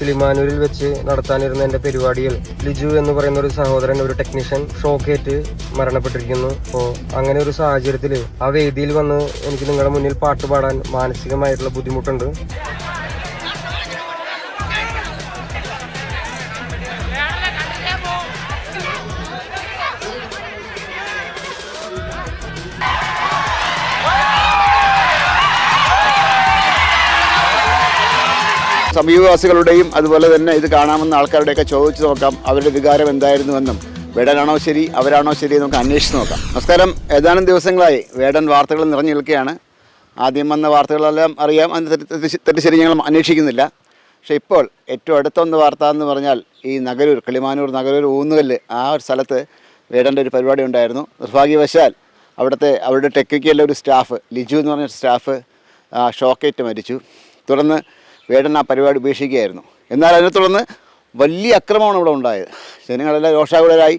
കിളിമാനൂരിൽ വെച്ച് നടത്താനിരുന്ന എന്റെ പരിപാടിയിൽ ലിജു എന്ന് പറയുന്ന ഒരു സഹോദരൻ ഒരു ടെക്നീഷ്യൻ ഷോക്കേറ്റ് മരണപ്പെട്ടിരിക്കുന്നു. അപ്പോൾ അങ്ങനെ ഒരു സാഹചര്യത്തിൽ ആ വേദിയിൽ വന്ന് എനിക്ക് നിങ്ങളുടെ മുന്നിൽ പാട്ട് പാടാൻ മാനസികമായിട്ടുള്ള ബുദ്ധിമുട്ടുണ്ട്. സമീപവാസികളുടെയും അതുപോലെ തന്നെ ഇത് കാണാമെന്ന ആൾക്കാരുടെയൊക്കെ ചോദിച്ചു നോക്കാം. അവരുടെ വികാരം എന്തായിരുന്നുവെന്നും. വേടനാണോ ശരി അവരാണോ ശരി നമുക്ക് അന്വേഷിച്ച് നോക്കാം. നമസ്കാരം. ഏതാനും ദിവസങ്ങളായി വേടൻ വാർത്തകൾ നിറഞ്ഞു നിൽക്കുകയാണ്. ആദ്യം വന്ന വാർത്തകളെല്ലാം അറിയാം. അതിന് തെറ്റ് തെറ്റ് തെറ്റ് ശരി ഞങ്ങൾ അന്വേഷിക്കുന്നില്ല. പക്ഷേ ഇപ്പോൾ ഏറ്റവും അടുത്തൊന്ന് വാർത്ത എന്ന് പറഞ്ഞാൽ ഈ നഗരൂർ കിളിമാനൂർ നഗരൂർ ഊന്നുകല്ല് ആ ഒരു സ്ഥലത്ത് വേടന്റെ ഒരു പരിപാടി ഉണ്ടായിരുന്നു. നിർഭാഗ്യവശാൽ അവിടുത്തെ അവരുടെ ടെക്നിക്കലിലെ ഒരു സ്റ്റാഫ് ലിജു എന്ന് പറഞ്ഞ സ്റ്റാഫ് ഷോക്കേറ്റ് മരിച്ചു. തുടർന്ന് വേടൻ ആ പരിപാടി ഉപേക്ഷിക്കുകയായിരുന്നു. എന്നാൽ അതിനെ തുടർന്ന് വലിയ അക്രമമാണ് ഇവിടെ ഉണ്ടായത്. ജനങ്ങളെല്ലാം രോഷാകുലരായി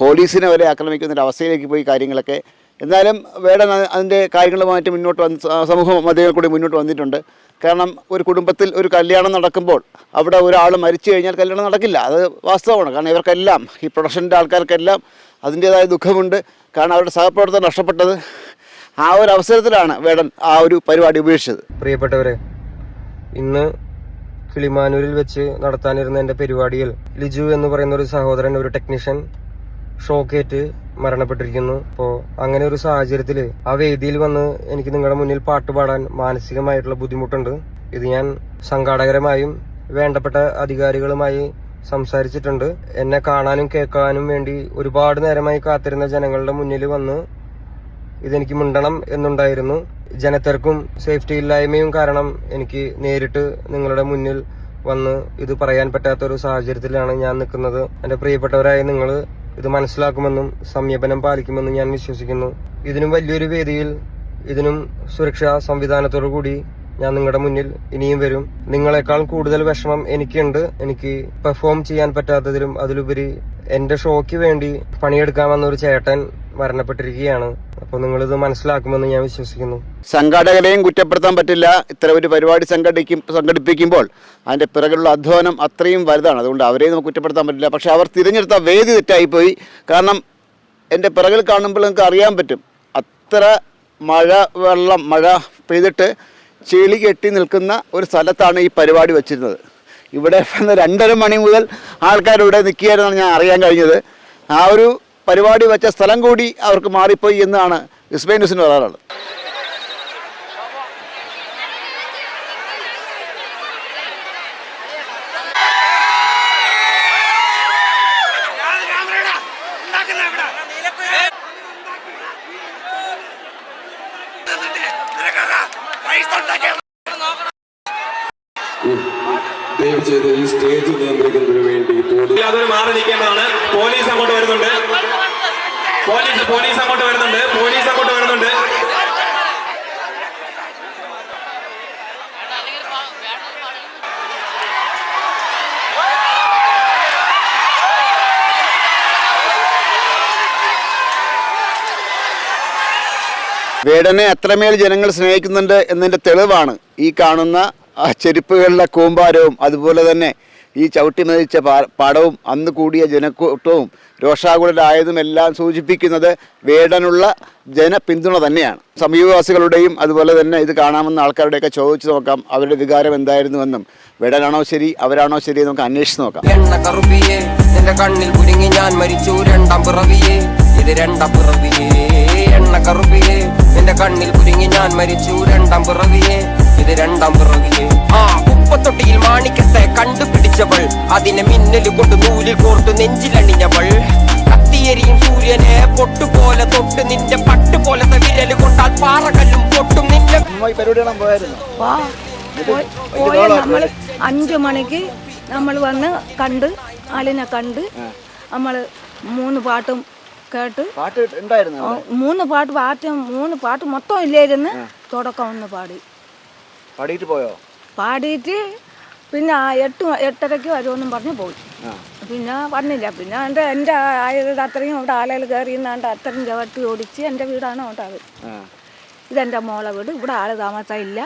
പോലീസിനെ വരെ ആക്രമിക്കുന്ന ഒരു അവസ്ഥയിലേക്ക് പോയി കാര്യങ്ങളൊക്കെ. എന്നാലും വേടൻ അത് അതിന്റെ കാര്യങ്ങളുമായിട്ട് മുന്നോട്ട് വന്ന് സമൂഹ മാധ്യമങ്ങളിൽ കൂടി മുന്നോട്ട് വന്നിട്ടുണ്ട്. കാരണം ഒരു കുടുംബത്തിൽ ഒരു കല്യാണം നടക്കുമ്പോൾ അവിടെ ഒരാൾ മരിച്ചു കഴിഞ്ഞാൽ കല്യാണം നടക്കില്ല. അത് വാസ്തവമാണ്. കാരണം ഇവർക്കെല്ലാം ഈ പ്രൊഡക്ഷന്റെ ആൾക്കാർക്കെല്ലാം അതിന്റേതായ ദുഃഖമുണ്ട്. കാരണം അവരുടെ സഹപ്രവർത്തനം നഷ്ടപ്പെട്ടത് ആ ഒരു അവസരത്തിലാണ് വേടൻ ആ ഒരു പരിപാടി ഉപേക്ഷിച്ചത്. പ്രിയപ്പെട്ടവരെ ഇന്ന് കിളിമാനൂരിൽ വെച്ച് നടത്താനിരുന്ന എന്റെ പരിപാടിയിൽ ലിജു എന്ന് പറയുന്ന ഒരു സഹോദരൻ ഒരു ടെക്നീഷ്യൻ ഷോക്കേറ്റ് മരണപ്പെട്ടിരിക്കുന്നു. അപ്പോ അങ്ങനെ ഒരു സാഹചര്യത്തിൽ ആ വേദിയിൽ വന്ന് എനിക്ക് നിങ്ങളുടെ മുന്നിൽ പാട്ട് പാടാൻ മാനസികമായിട്ടുള്ള ബുദ്ധിമുട്ടുണ്ട്. ഇത് ഞാൻ സംഘാടകരമായും വേണ്ടപ്പെട്ട അധികാരികളുമായി സംസാരിച്ചിട്ടുണ്ട്. എന്നെ കാണാനും കേൾക്കാനും വേണ്ടി ഒരുപാട് നേരമായി കാത്തിരുന്ന ജനങ്ങളുടെ മുന്നിൽ വന്ന് ഇതെനിക്ക് മിണ്ടണം എന്നുണ്ടായിരുന്നു. ജനത്തിരക്കും സേഫ്റ്റി ഇല്ലായ്മയും കാരണം എനിക്ക് നേരിട്ട് നിങ്ങളുടെ മുന്നിൽ വന്ന് ഇത് പറയാൻ പറ്റാത്ത ഒരു സാഹചര്യത്തിലാണ് ഞാൻ നിൽക്കുന്നത്. എന്റെ പ്രിയപ്പെട്ടവരായ നിങ്ങൾ ഇത് മനസ്സിലാക്കുമെന്നും സംയപനം പാലിക്കുമെന്നും ഞാൻ വിശ്വസിക്കുന്നു. ഇതിനും വലിയൊരു വേദിയിൽ ഇതിനും സുരക്ഷാ സംവിധാനത്തോടു കൂടി ഞാൻ നിങ്ങളുടെ മുന്നിൽ ഇനിയും വരും. നിങ്ങളെക്കാൾ കൂടുതൽ വിഷമം എനിക്കുണ്ട്. എനിക്ക് പെർഫോം ചെയ്യാൻ പറ്റാത്തതിലും അതിലുപരി എന്റെ ഷോയ്ക്ക് വേണ്ടി ഒരു ചേട്ടൻ മരണപ്പെട്ടിരിക്കുകയാണ്. അപ്പോൾ നിങ്ങളിത് മനസ്സിലാക്കുമെന്ന് ഞാൻ വിശ്വസിക്കുന്നു. സംഘാടകരെയും കുറ്റപ്പെടുത്താൻ പറ്റില്ല. ഇത്ര ഒരു പരിപാടി സംഘടിക്കും സംഘടിപ്പിക്കുമ്പോൾ അതിന്റെ പിറകിലുള്ള അധ്വാനം അത്രയും വലുതാണ്. അതുകൊണ്ട് അവരെയും നമുക്ക് കുറ്റപ്പെടുത്താൻ പറ്റില്ല. പക്ഷെ അവർ തിരഞ്ഞെടുത്ത വേദി തെറ്റായിപ്പോയി. കാരണം എന്റെ പിറകിൽ കാണുമ്പോൾ നിങ്ങൾക്ക് അറിയാൻ പറ്റും. അത്ര മഴ വെള്ളം മഴ പെയ്തിട്ട് ചെളി കെട്ടി നിൽക്കുന്ന ഒരു സ്ഥലത്താണ് ഈ പരിപാടി വെച്ചിരുന്നത്. ഇവിടെ രണ്ടര മണി മുതൽ ആൾക്കാരിവിടെ നിൽക്കുകയായിരുന്നാണ് ഞാൻ അറിയാൻ കഴിഞ്ഞത്. ആ ഒരു പരിപാടി വെച്ച സ്ഥലം കൂടി അവർക്ക് മാറിപ്പോയി എന്നാണ് ഇസ്ബൈ ന്യൂസിന് പറയാറുള്ളത്. ദയവ് ചെയ്ത് ഈ സ്റ്റേജ് നിയന്ത്രിക്കുന്നതിന് വേണ്ടി പോലീസ് അതൊരു മാറി നിൽക്കേണ്ടതാണ് പോലീസ് അങ്ങോട്ട് വരുന്നുണ്ട്. പോലീസ് പോലീസ് അങ്ങോട്ട് വരുന്നുണ്ട്. പോലീസ് അങ്ങോട്ട് വരുന്നുണ്ട്. വേടനെ എത്രമേൽ ജനങ്ങൾ സ്നേഹിക്കുന്നുണ്ട് എന്നതിന്റെ തെളിവാണ് ഈ കാണുന്ന ചെരുപ്പുകളുടെ കൂമ്പാരവും അതുപോലെ തന്നെ ഈ ചവിട്ടി മതിച്ച പടവും അന്ന് കൂടിയ ജനക്കൂട്ടവും രോഷാകുലരായതും എല്ലാം സൂചിപ്പിക്കുന്നത് വേടനുള്ള ജനപിന്തുണ തന്നെയാണ്. സമീപവാസികളുടെയും അതുപോലെ തന്നെ ഇത് കാണാമെന്ന ആൾക്കാരുടെയൊക്കെ ചോദിച്ചു നോക്കാം അവരുടെ വികാരം എന്തായിരുന്നുവെന്നും. വേടനാണോ ശരി അവരാണോ ശരി നമുക്ക് അന്വേഷിച്ച് നോക്കാം. കണ്ണിൽ ഞാൻ മരിച്ചു. രണ്ടാം ഇത് രണ്ടാം എണ്ണ കറുപ്പിയെ നിന്റെ കണ്ണിൽ കുരുങ്ങി ഞാൻ മരിച്ചു. രണ്ടാം പിറവിയെ ഇത് രണ്ടാം പിറവിയെ. ആ കുപ്പത്തൊട്ടിയിൽ മാണിക്കത്തെ കണ്ടുപിടിച്ചവൾ. അതിനെ മിന്നൽ കൊണ്ട് നൂലിൽ കോർത്ത് നെഞ്ചിലണിഞ്ഞവൾ. കത്തിയെരിയും സൂര്യനെ പൊട്ടുപോലെ തൊട്ട് നിന്റെ പട്ട് പോലത്തെ വിരൽ കൊണ്ടാൽ പാറകല്ലും പൊട്ടും നിന്റെ നമ്മൾ അഞ്ചു മണിക്ക് നമ്മൾ വന്ന് കണ്ട് ആളിനെ കണ്ട് നമ്മൾ മൂന്ന് പാട്ടും കേട്ട് പാട്ട് മൂന്ന് പാട്ട് പാട്ട് മൂന്ന് പാട്ട് മൊത്തം ഇല്ലായിരുന്നു. തുടക്കം ഒന്ന് പാടി. പാടിയിട്ട് പോയോ? പാടിയിട്ട് പിന്നെ എട്ട് എട്ടരയ്ക്ക് വരുമെന്നും പറഞ്ഞ് പോയി. പിന്നെ വന്നില്ല. പിന്നെ എന്റെ എന്റെ ആയത് അത്രയും അവിടെ ആലയിൽ കയറി നിന്നാണ്ട് അത്രയും ചവിട്ടി ഓടിച്ച് എന്റെ വീടാണ് അവിടെ അത്. ഇതെന്റെ മോളെ വീട്. ഇവിടെ ആൾ താമസമില്ല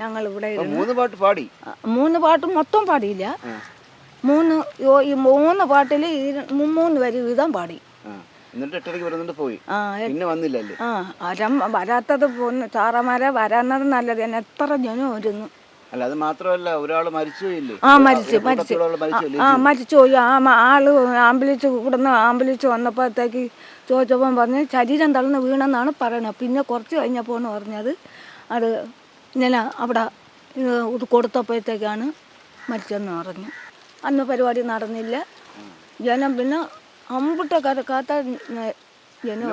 ഞങ്ങൾ ഇവിടെ മൂന്ന് പാട്ട് പാടി? മൂന്ന് പാട്ട് മൊത്തം പാടിയില്ല. മൂന്ന് ഈ മൂന്ന് പാട്ടിൽ മൂന്ന് വരി വീതം പാടി. പോയി. പിന്നെ വന്നില്ലല്ലേ? ആ വരം. വരാത്തത് പോന്നു ചാറമാരെ വരാന്നത് നല്ലത്. എന്നെ എത്ര ജനം ഒരുങ്ങും. അല്ല അത് മാത്രമല്ല ഒരാൾ മരിച്ചുപോയില്ലേ ആ മരിച്ചു മരിച്ചു. ആ മരിച്ചു പോയി. ആ ആൾ ആംബുലൻസ് കൂടുന്ന ആംബുലൻസ് വന്നപ്പോഴത്തേക്ക് ചോദിച്ചപ്പം പറഞ്ഞ് ശരീരം തളർന്ന് വീണെന്നാണ് പറയണത്. പിന്നെ കുറച്ച് കഴിഞ്ഞപ്പോൾ പറഞ്ഞത് അത് ഇങ്ങനെ അവിടെ ഇത് കൊടുത്തപ്പോഴത്തേക്കാണ് മരിച്ചെന്ന് പറഞ്ഞു. അന്ന് പരിപാടി നടന്നില്ല. ജനം പിന്നെ അമ്പിട്ട കരക്കാത്ത ജനം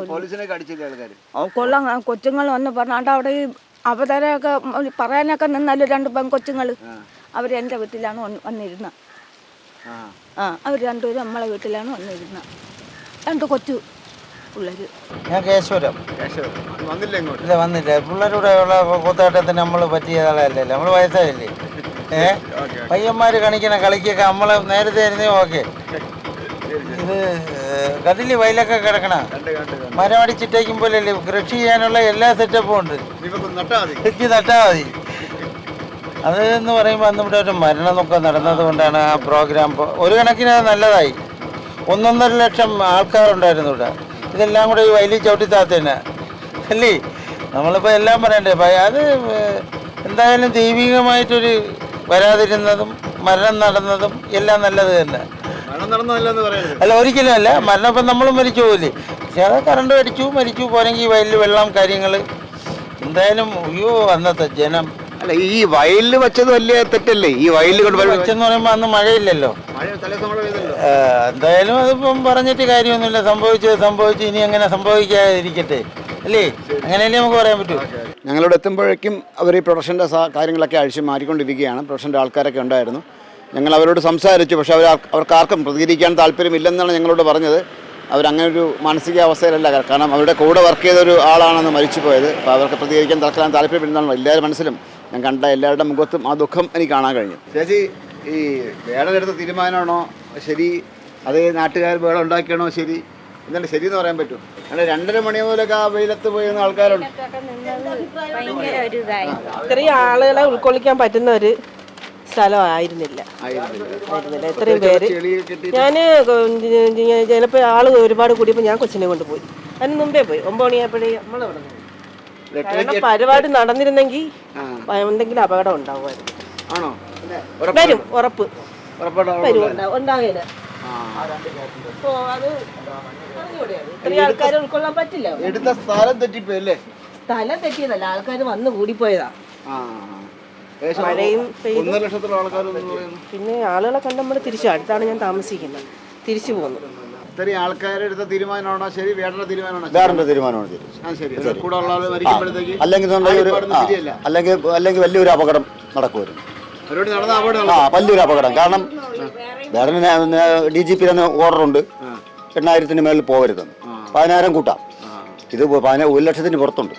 കൊള്ളാം. കൊച്ചുങ്ങൾ വന്ന് പറഞ്ഞാണ്ട് അവിടെ ഈ അവതരമൊക്കെ പറയാനൊക്കെ നിന്നല്ലോ രണ്ട് പെൺകൊച്ചുങ്ങൾ അവർ എന്റെ വീട്ടിലാണ് വന്നിരുന്നത്. ആ. ആ അവർ രണ്ടുപേരും നമ്മളെ വീട്ടിലാണ് വന്നിരുന്നത്. രണ്ട് കൊച്ചു പിള്ളേർ ഞാൻ കേശവരം. കേശവൻ വന്നില്ല ഇങ്ങോട്ട്? ഇല്ല വന്നില്ല. പിള്ളേരുടെ ഉള്ള കൂത്താട്ടത്തിന് നമ്മൾ പറ്റിയ ആളല്ലേ? നമ്മൾ വയസ്സായില്ലേ? ഏ? പയ്യന്മാർ കാണിക്കുന്ന കളിക്കൊക്കെ നമ്മളെ നേരത്തെ ആയിരുന്നേ ഓക്കെ. ഇത് വയലൊക്കെ കിടക്കണ. മരം അടിച്ചിട്ടേക്കുമ്പോഴല്ലേ കൃഷി ചെയ്യാനുള്ള എല്ലാ സെറ്റപ്പും ഉണ്ട്. കൃഷി നട്ടാ മതി. കൃഷി നട്ടാൽ മതി. അത് എന്ന് പറയുമ്പോൾ അന്ന് ഇവിടെ ഒരു മരണമൊക്കെ നടന്നത് കൊണ്ടാണ് ആ പ്രോഗ്രാം ഒരു കണക്കിന് അത് നല്ലതായി. ഒന്നൊന്നര ലക്ഷം ആൾക്കാരുണ്ടായിരുന്നു ഇവിടെ. ഇതെല്ലാം കൂടെ ഈ വയലിൽ ചവിട്ടി താത്തേനെ. അല്ലേ? നമ്മളിപ്പോൾ എല്ലാം പറയണ്ടേ? അത് എന്തായാലും ദൈവികമായിട്ടൊരു വരാതിരുന്നതും മരണം നടന്നതും എല്ലാം നല്ലത് തന്നെ. അല്ല ഒരിക്കലും അല്ല. മരണം ഇപ്പം നമ്മളും മരിച്ചു പോകില്ലേ പക്ഷെ അത് കറണ്ട് അടിച്ചു മരിച്ചു. പോരെങ്കിൽ വയലിൽ വെള്ളം കാര്യങ്ങൾ എന്തായാലും അയ്യോ അന്നത്തെ ജനം. അല്ല ഈ വയലിൽ വെച്ചത് വലിയ തെറ്റല്ലേ? ഈ വയലിൽ വെച്ചെന്ന് പറയുമ്പോൾ അന്ന് മഴയില്ലല്ലോ. എന്തായാലും അതിപ്പം പറഞ്ഞിട്ട് കാര്യമൊന്നുമില്ല. സംഭവിച്ചത് സംഭവിച്ചു ഇനി അങ്ങനെ സംഭവിക്കാതിരിക്കട്ടെ. അല്ലേ? അങ്ങനെയല്ലേ നമുക്ക് പറയാൻ പറ്റൂ? ഞങ്ങളിവിടെ എത്തുമ്പോഴേക്കും അവർ ഈ പ്രൊഡക്ഷന്റെ കാര്യങ്ങളൊക്കെ അഴിച്ച് മാറിക്കൊണ്ടിരിക്കുകയാണ്. പ്രൊഡക്ഷന്റെ ആൾക്കാരൊക്കെ ഉണ്ടായിരുന്നു. ഞങ്ങൾ അവരോട് സംസാരിച്ചു പക്ഷേ അവർ അവർക്കാർക്കും പ്രതികരിക്കാൻ താല്പര്യമില്ലെന്നാണ് ഞങ്ങളോട് പറഞ്ഞത്. അവരങ്ങനെ ഒരു മാനസികാവസ്ഥയിലല്ല കാരണം അവരുടെ കൂടെ വർക്ക് ചെയ്ത ഒരു ആളാണെന്ന് മരിച്ചു പോയത് അപ്പോൾ അവർക്ക് പ്രതികരിക്കാൻ തൽക്കാലം താല്പര്യമില്ലെന്നാണ് എല്ലാവരുടെ മനസ്സിലും ഞാൻ കണ്ട എല്ലാവരുടെ മുഖത്തും ആ ദുഃഖം എനിക്ക് കാണാൻ കഴിഞ്ഞു. ചേച്ചി ഈ വേടനെടുത്ത തീരുമാനമാണോ ശരി? അതേ നാട്ടുകാർ വേളം ഉണ്ടാക്കിയാണോ ശരി? എന്താണ് ശരി എന്ന് പറയാൻ പറ്റും അങ്ങനെ രണ്ടര മണി മുതലൊക്കെ ആ വെയിലത്ത് പോയിരുന്ന ആൾക്കാരുണ്ട്. ഇത്രയും ആളുകളെ ഉൾക്കൊള്ളിക്കാൻ പറ്റുന്ന ഒരു സ്ഥലമായിരുന്നില്ല. ആയിരുന്നില്ല. ആയിരുന്നില്ല. ഇത്രയും പേര്. ഞാൻ ചിലപ്പോൾ ആൾ ഒരുപാട് കൂടിയപ്പോൾ ഞാൻ കൊച്ചിനെ കൊണ്ടുപോയി. അതിന് മുമ്പേ പോയി. ഒമ്പത് മണിയായപ്പോഴേ നമ്മൾ അവിടെ കാരണം പരിപാടി നടന്നിരുന്നെങ്കിൽ എന്തെങ്കിലും അപകടം ഉണ്ടാവുമായിരുന്നു. ആണോ? വരും ഉറപ്പ്. വരും ഉണ്ടാകില്ല. ആൾക്കാരെ ഉൾക്കൊള്ളാൻ പറ്റില്ല. സ്ഥലം തെറ്റിപ്പോയി അല്ലേ സ്ഥലം തെറ്റിയതല്ല ആൾക്കാർ വന്ന് കൂടിപ്പോയതാ. മഴയും പെയ്തു. ഒന്നര ലക്ഷത്തോളം ആൾക്കാർ പറയുന്നു പിന്നെ ആളുകളെ കണ്ട് നമ്മൾ തിരിച്ചു അടുത്താണ് ഞാൻ താമസിക്കുന്നത്. തിരിച്ചു പോകുന്നു. ഇത്രയും ആൾക്കാരെടുത്ത തീരുമാനമാണോ? ശരി വേണ്ട തീരുമാനമാണോ? വേറെ തീരുമാനമാണ് ശരി ആ ശരി. കൂടെ ഉള്ള ആൾ മരിക്കുമ്പോഴത്തേക്ക് അല്ലെങ്കിൽ ഒരു ആ, ശരിയല്ല. അല്ലെങ്കിൽ അല്ലെങ്കിൽ വലിയൊരു അപകടം നടക്കുമായിരുന്നു. നടന്ന ആ വലിയൊരു അപകടം. കാരണം വേറെ ഡി ജി പി തന്നെ ഓർഡറുണ്ട്. എണ്ണായിരത്തിന് മേളിൽ പോകരുതെന്ന്. പതിനായിരം കൂട്ടാം. ഇത് പതിനാ ഒരു ലക്ഷത്തിന് പുറത്തുണ്ട്.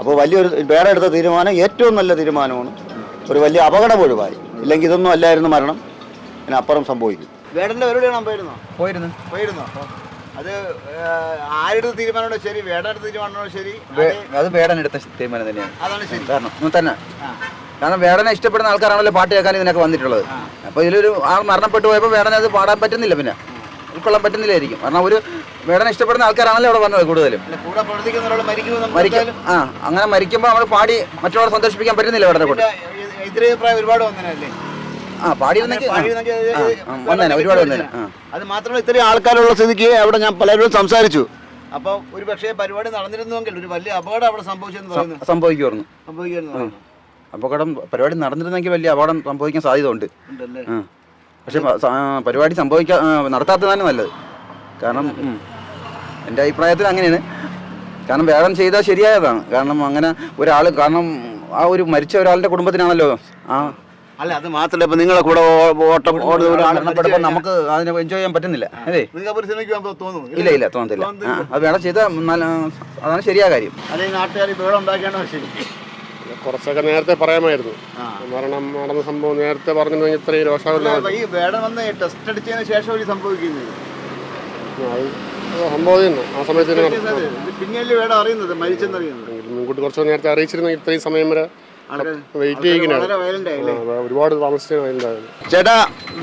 അപ്പോൾ വലിയൊരു വേറെ എടുത്ത തീരുമാനം ഏറ്റവും നല്ല തീരുമാനമാണ്. ഒരു വലിയ അപകടം ഒഴിവായി. ഇല്ലെങ്കിൽ ഇതൊന്നും അല്ലായിരുന്നു മരണം. ഇതിനപ്പുറം സംഭവിക്കും. വേടന്റെ കാണാൻ പോയിരുന്നോ. പോയിരുന്നു. പോയിരുന്നോ അത് ആരുടെ തീരുമാനമാണോ ശരി? വേടന്റെ തീരുമാനമാണോ ശരി? അത്. വേടൻ എടുത്ത തീരുമാനം തന്നെയാണ്. അതാണ് ശരി. കാരണം തന്നെ. കാരണം വേടനെ ഇഷ്ടപ്പെടുന്ന ആൾക്കാരാണല്ലോ പാട്ട് കേൾക്കാൻ ഇതിനൊക്കെ വന്നിട്ടുള്ളത്. അപ്പോൾ ഇതിലൊരു ആൾ മരണപ്പെട്ടു പോയപ്പോൾ വേടനെ അത് പാടാൻ പറ്റുന്നില്ല പിന്നെ. ഉൾക്കൊള്ളാൻ പറ്റുന്നില്ലായിരിക്കും. കാരണം ഒരു വേടനെ ഇഷ്ടപ്പെടുന്ന ആൾക്കാരാണല്ലോ അവിടെ വന്നത് കൂടുതലും. കൂടെ പ്രവർത്തിക്കുന്ന മരിക്കും ആ അങ്ങനെ മരിക്കുമ്പോൾ നമ്മൾ പാടി മറ്റുള്ളവരെ സന്തോഷിപ്പിക്കാൻ പറ്റുന്നില്ല വേടനെ കൊണ്ട് എതിരഭിപ്രായം ഒരുപാട് വന്നതല്ലേ ആ പാടിയിരുന്നെങ്കിൽ ആ, വന്നേനെ ഒരുപാട് വന്നേനെ അത് മാത്രമല്ല ഇത്രയും ആൾക്കാരുള്ള സ്ഥിതിക്ക് അവിടെ ഞാൻ പലരോടും സംസാരിച്ചു. അപ്പോൾ ഒരു പക്ഷേ പരിപാടി നടന്നിരുന്നുവെങ്കിൽ ഒരു വലിയ അപകടം അവിടെ സംഭവിച്ചെന്ന് സംഭവിക്കുമായിരുന്നു സംഭവിക്കുമെന്ന് പറയുന്നു അപകടം പരിപാടി നടന്നിരുന്നെങ്കിൽ വലിയ അപകടം സംഭവിക്കാൻ സാധ്യത ഉണ്ട്. ഉണ്ടല്ലേ. പക്ഷെ പരിപാടി സംഭവിക്കാ നടത്താത്തതാണ് നല്ലത്. കാരണം. എന്റെ അഭിപ്രായത്തിൽ അങ്ങനെയാണ്. കാരണം വേഗം ചെയ്താൽ ശരിയായതാണ്. കാരണം അങ്ങനെ ഒരാൾ കാരണം ആ ഒരു മരിച്ച ഒരാളുടെ കുടുംബത്തിനാണല്ലോ ആ അല്ല അത് മാത്രമല്ല ഇപ്പൊ നിങ്ങളെ കൂടെ ഓട്ടം നമുക്ക് അതിനെ എൻജോയ് ചെയ്യാൻ പറ്റുന്നില്ല. അല്ലേ? തോന്നുന്നു ഇല്ല ഇല്ല? തോന്നത്തില്ല. അത് വേണം ചെയ്താൽ അതാണ് ശരിയായ കാര്യം. അല്ലെങ്കിൽ നാട്ടുകാർ ബഹളം ഉണ്ടാക്കിയാണ് ശരി? കുറച്ചൊക്കെ നേരത്തെ പറയാമായിരുന്നു. മരണം നടന്ന സംഭവം നേരത്തെ പറഞ്ഞു ഇത്രയും രോഷമില്ല ഈ വേടം വന്ന് ടെസ്റ്റ് അടിച്ചതിന് ശേഷം സംഭവിക്കുന്നത് സംഭവം ആ സമയത്ത് പിന്നെയല്ലേ വേടം അറിയുന്നത്? മരിച്ചെന്നറിയുന്നത്? മുൻകൂട്ടി കുറച്ച് നേരത്തെ അറിയിച്ചിരുന്നെങ്കിൽ ഇത്രയും സമയം വരെ വെയിറ്റ് ആയില്ലേ? ഒരുപാട് താമസിച്ച വയലുണ്ടായിരുന്നു ചേട്ടാ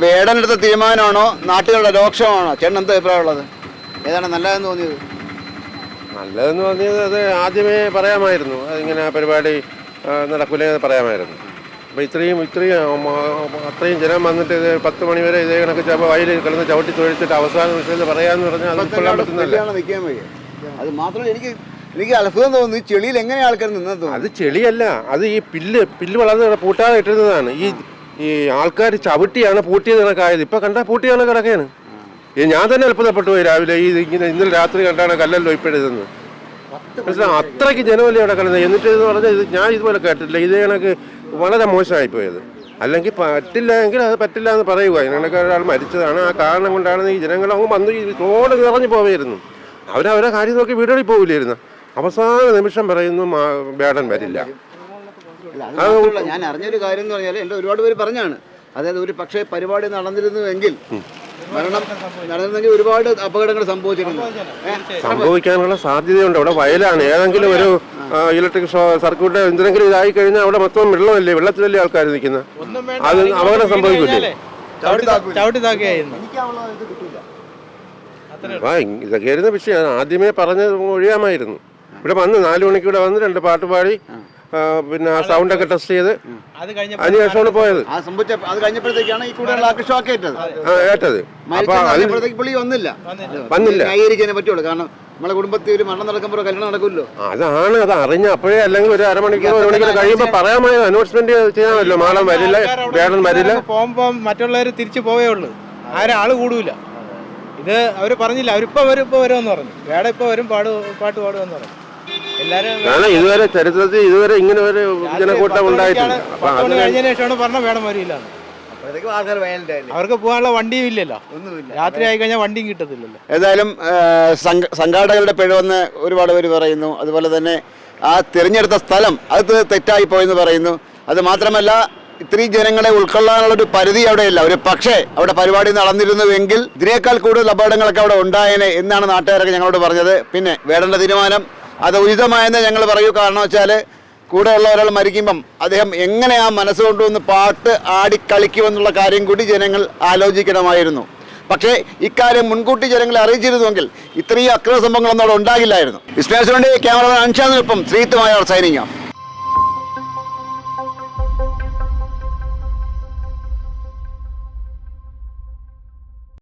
വേടനെടുത്ത തീരുമാനമാണോ? നാട്ടുകാരുടെ രോക്ഷമാണോ? ചേട്ടൻ എന്താ അഭിപ്രായമുള്ളത് ഏതാണ് നല്ലതെന്ന് തോന്നിയത്? നല്ലതെന്ന് തോന്നിയത് അത് ആദ്യമേ പറയാമായിരുന്നു. അതിങ്ങനെ പരിപാടി നടക്കില്ലെന്ന് പറയാമായിരുന്നു. അപ്പോൾ ഇത്രയും ഇത്രയും അത്രയും ജനം വന്നിട്ട് ഇത് പത്ത് മണി വരെ ഇതേ കണക്ക് ചിലപ്പോൾ വയലിൽ കിടന്ന് ചവിട്ടി തൊഴിച്ചിട്ട് അവസാന നിമിഷത്തിൽ പറയാന്ന് പറഞ്ഞാൽ അത് കൊള്ളാൻ പറ്റുന്നില്ല നിൽക്കാൻ വയ്യ. അത് മാത്രമല്ല എനിക്ക് എനിക്ക് അത്ഭുതം തോന്നുന്നു ഈ ചെളിയിൽ എങ്ങനെ ആൾക്കാർ നിന്നത് അത് ചെളിയല്ല അത് ഈ പില്ല് പില്ല് വളർന്ന് പൂട്ടാതെ ഇട്ടിരുന്നതാണ്. ഈ ഈ ആൾക്കാർ ചവിട്ടിയാണ് പൂട്ടിയത് കണക്കായത്. ഇപ്പം കണ്ടാൽ പൂട്ടിയാണ് കിടക്കുകയാണ് ഞാൻ തന്നെ അത്ഭുതപ്പെട്ടു പോയി രാവിലെ ഈ ഇങ്ങനെ ഇന്നലെ രാത്രി കണ്ടാണ് കല്ലല്ലോ ഇപ്പോഴിതെന്ന് മനസ്സിലാവും അത്രയ്ക്ക് ജനമല്ലേ അവിടെ കിടന്നത് എന്നിട്ട് ഇത് പറഞ്ഞാൽ ഇത് ഞാൻ ഇതുപോലെ കേട്ടിട്ടില്ല. ഇത് കണക്ക് വളരെ മോശമായി പോയത് അല്ലെങ്കിൽ പറ്റില്ല എങ്കിൽ അത് പറ്റില്ല എന്ന് പറയുക. ഇങ്ങനെയൊക്കെ ഒരാൾ മരിച്ചതാണ്. ആ കാരണം കൊണ്ടാണ് ഈ ജനങ്ങൾ അങ്ങ് വന്ന് ഈ റോഡ് നിറഞ്ഞു പോവായിരുന്നു അവരവരെ കാര്യം നോക്കി വീടുകളിൽ പോവില്ലായിരുന്നു. അവസാന നിമിഷം പറയുന്നു ബേഡൻ വേടൻ വരില്ല. ഞാൻ അറിഞ്ഞൊരു കാര്യം എന്ന് പറഞ്ഞാൽ എന്റെ ഒരുപാട് പേര് പറഞ്ഞാണ്. അതായത് ഒരു പക്ഷേ പരിപാടി നടന്നിരുന്നുവെങ്കിൽ മരണം ഒരുപാട് അപകടങ്ങൾ സംഭവിച്ചിട്ടുണ്ട് സംഭവിക്കാനുള്ള സാധ്യതയുണ്ട്. അവിടെ വയലാണ്. ഏതെങ്കിലും ഒരു ഇലക്ട്രിക് സർക്യൂട്ട് എന്തെങ്കിലും ഇതായി കഴിഞ്ഞാൽ അവിടെ മൊത്തം വെള്ളമല്ലേ? വെള്ളത്തിലല്ലേ ആൾക്കാർ നിൽക്കുന്നത് അത് അപകടം സംഭവിക്കില്ലേ ഇതൊക്കെയായിരുന്നു വിഷയം. ആദ്യമേ പറഞ്ഞ് ഒഴിയാമായിരുന്നു. ഇവിടെ വന്ന് നാലു മണിക്കൂടെ ഇവിടെ വന്ന് രണ്ട് പാട്ട് പാടി പിന്നെ സൗണ്ട് ഒക്കെ ടെസ്റ്റ് ചെയ്ത് അതിനുശേഷമാണ് പോയത്. അത് കഴിഞ്ഞപ്പോഴത്തേക്കാണ് ഈ ആൾക്ക് ഷോക്ക് ഏറ്റത് ഏറ്റത് പുള്ളി വന്നില്ല. വന്നില്ല. ന്യായീകരിക്കാനേ പറ്റുള്ളൂ. കാരണം നമ്മളെ കുടുംബത്തിൽ ഒരു മരണം നടക്കുമ്പോൾ കല്യാണം നടക്കുമല്ലോ അതാണ് അത് അറിഞ്ഞ അപ്പോഴേ അല്ലെങ്കിൽ ഒരു അരമണിക്കൂർ ഒരു മണിക്കൂർ കഴിയുമ്പോൾ പറയാമായത് അനൗൺസ്മെന്റ് ചെയ്യാമല്ലോ മാളം വരില്ല വേടൻ വരില്ല. പോകുമ്പോൾ മറ്റുള്ളവർ തിരിച്ചു പോവേ ഉള്ളൂ. ആരാൾ കൂടൂല. ഇത് അവർ പറഞ്ഞില്ല. അവരിപ്പോ വരും ഇപ്പൊ വരുമെന്ന് പറഞ്ഞു. വേടെ ഇപ്പൊ വരും പാട് പാട്ട് പാടുമെന്ന് പറഞ്ഞു. കാരണം ഇതുവരെ ചരിത്രത്തിൽ ഇതുവരെ ഇങ്ങനെ ഒരു ജനക്കൂട്ടം ഉണ്ടായിട്ടില്ല. അപ്പൊ പത്ത് മണി അത് കഴിഞ്ഞതിന് ശേഷമാണ് പറഞ്ഞ വേണം വരില്ല അവർക്ക് പോകാനുള്ള വണ്ടിയും ഇല്ലല്ലോ. ഒന്നുമില്ല. രാത്രി ആയി കഴിഞ്ഞാൽ വണ്ടിയും കിട്ടത്തില്ലല്ലോ. ഏതായാലും സംഘാടകരുടെ പിഴവെന്ന് ഒരുപാട് പേര് പറയുന്നു. അതുപോലെ തന്നെ ആ തിരഞ്ഞെടുത്ത സ്ഥലം അത് തെറ്റായി പോയെന്ന് പറയുന്നു. അത് മാത്രമല്ല ഇത്രയും ജനങ്ങളെ ഉൾക്കൊള്ളാനുള്ള ഒരു പരിധി അവിടെയല്ല. ഒരു പക്ഷേ അവിടെ പരിപാടി നടന്നിരുന്നുവെങ്കിൽ ഇതിനേക്കാൾ കൂടുതൽ അപകടങ്ങളൊക്കെ അവിടെ ഉണ്ടായേനെ എന്നാണ് നാട്ടുകാരൊക്കെ ഞങ്ങളോട് പറഞ്ഞത്. പിന്നെ വേടേണ്ട തീരുമാനം അത് ഉചിതമായെന്ന് ഞങ്ങൾ പറയൂ. കാരണം വെച്ചാൽ കൂടെയുള്ള ഒരാൾ മരിക്കുമ്പം അദ്ദേഹം എങ്ങനെ ആ മനസ്സുകൊണ്ടുവന്ന് പാട്ട് ആടിക്കളിക്കുമെന്നുള്ള കാര്യം കൂടി ജനങ്ങൾ ആലോചിക്കണമായിരുന്നു. പക്ഷേ ഇക്കാര്യം മുൻകൂട്ടി ജനങ്ങളെ അറിയിച്ചിരുന്നുവെങ്കിൽ ഇത്രയും അക്രമ സംഭവങ്ങളൊന്നും അവിടെ ഉണ്ടാകില്ലായിരുന്നു. വിസ്മയാസിനുണ്ട് ക്യാമറമാൻ അൻഷാദിനൊപ്പം ശ്രീത്തുമായ സൈനിങ് ഓഫ്